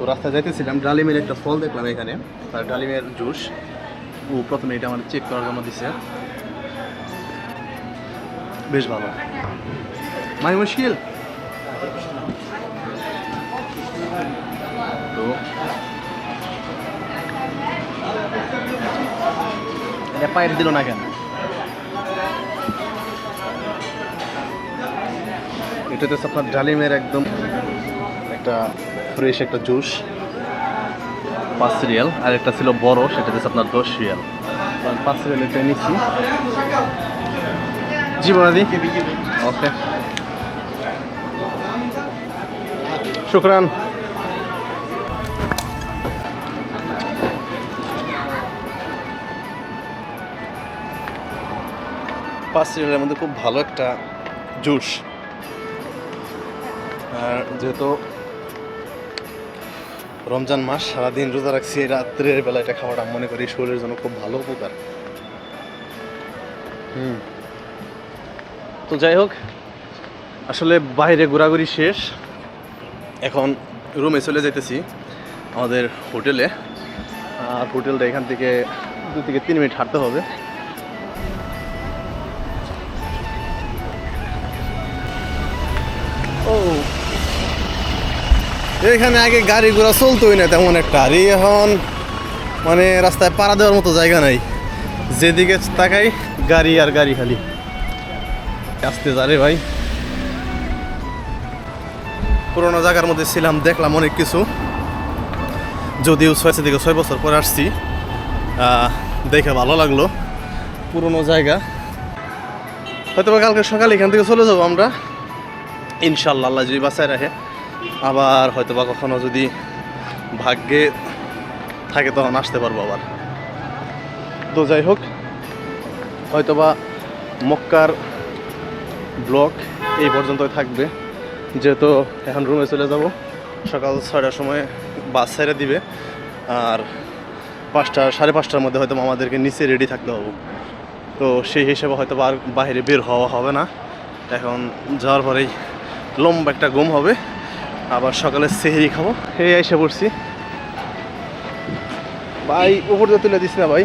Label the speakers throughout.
Speaker 1: তো রাস্তায় যাইতেছিলাম, ডালিমের একটা ফল দেখলাম এখানে, আর ডালিমের জুস। ও, প্রথমে এটা আমাদের চেক করার জন্য দিছে। বেশ ভালো। মাই মুশকিল তো পায়ের দিল না কেন? এটা তো আপনার ডালিমের একদম একটা ফ্রেশ একটা জুস, পাঁচ রিয়াল, আর একটা ছিল বড়, সেটা হচ্ছে আপনার দশ রিয়াল। পাঁচ রিয়াল এটা নিচ্ছি জি বনাদি। ওকে। শুক্রান। পাঁচ রিয়ালের মধ্যে খুব ভালো একটা জুস। আর যেহেতু রমজান মাস, সারাদিন রোজা রাখছি রাত্রের বেলা এটা খাওয়াটা মনে করি শরীরের জন্য খুব ভালো উপকার। হুম। তো যাই হোক, আসলে বাইরে ঘোরাঘুরি শেষ। এখন রুমে চলে যেতেছি আমাদের হোটেলে। আর হোটেলটা এখান থেকে দু থেকে তিন মিনিট হাঁটতে হবে। এখানে আগে গাড়ি ঘোড়া চলতোই না তেমন একটা। আর এখন মানে রাস্তায় পাড়া দেওয়ার মতো জায়গা নাই। যেদিকে তাকাই গাড়ি আর গাড়ি খালি। আসতে যারে ভাই। পুরোনো জায়গার মধ্যে ছিলাম, দেখলাম অনেক কিছু। যদিও ছয় থেকে ছয় বছর পরে আসছি দেখে ভালো লাগল। পুরোনো জায়গা। হয়তো কালকে সকালে এখান থেকে চলে যাব আমরা। ইনশাল্লাহ আল্লাহ যদি বাঁচায় রাখে। আবার হয়তো বা কখনো যদি ভাগ্যে থাকে তখন আসতে পারব আবার। তো যাই হোক হয়তো বা মক্কার ব্লক এই পর্যন্তই থাকবে। যেহেতু এখন রুমে চলে যাব, সকাল ছয়টার সময় বাস ছেড়ে দিবে। আর পাঁচটা, সাড়ে পাঁচটার মধ্যে হয়তো আমাদেরকে নিচে রেডি থাকতে হবে। তো সেই হিসেবে হয়তো আর বাইরে বের হওয়া হবে না। এখন যাওয়ার পরেই লম্বা একটা ঘুম হবে। আবার সকালে সেহেরি খাব। এই এসে পড়ছি। ভাই, উপর দিয়ে তুলে দিস না ভাই।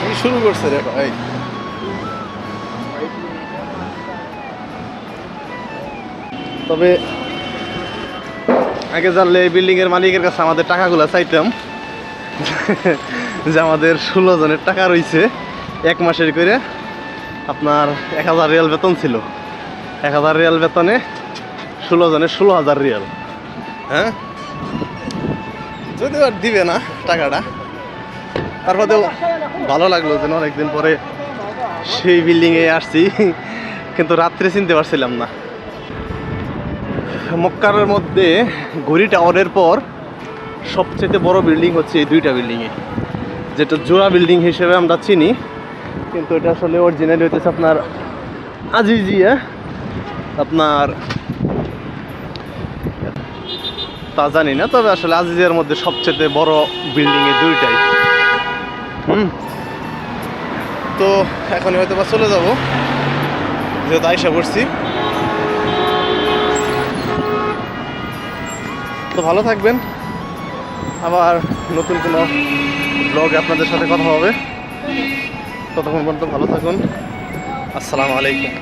Speaker 1: কি শুরু করছে রে ভাই? তবে আগে জানলে এই বিল্ডিং এর মালিকের কাছে আমাদের টাকাগুলো চাইতাম। যে আমাদের ষোলো জনের টাকা রয়েছে এক মাসের করে। আপনার এক হাজার রিয়াল বেতন ছিল। এক হাজার রিয়াল বেতনে ষোলো জনের ষোলো হাজার রিয়াল। হ্যাঁ? যদিও আর দিবে না টাকাটা। তারপরেও ভালো লাগল যেন অনেকদিন পরে সেই বিল্ডিংয়ে আসছি, কিন্তু রাত্রে চিনতে পারছিলাম না। মক্কার মধ্যে ঘড়ি টাওয়ারের পর সবচেয়ে বড় বিল্ডিং হচ্ছে এই দুইটা বিল্ডিংয়ে যেটা জোড়া বিল্ডিং হিসেবে আমরা চিনি। কিন্তু এটা আসলে অরিজিনালি হইতেছে আপনার আজিজিয়া আপনার তা জানি না, তবে আসলে আজিজিয়ার মধ্যে সবচেয়ে বড় বিল্ডিং এই দুইটাই। হুম? তো এখনই হয়তো বা চলে যাব। যেহেতু আইসা করছি তো ভালো থাকবেন। আবার নতুন কোনো ব্লগে আপনাদের সাথে কথা হবে। ততক্ষণ পর্যন্ত ভালো থাকুন। আসসালামু আলাইকুম।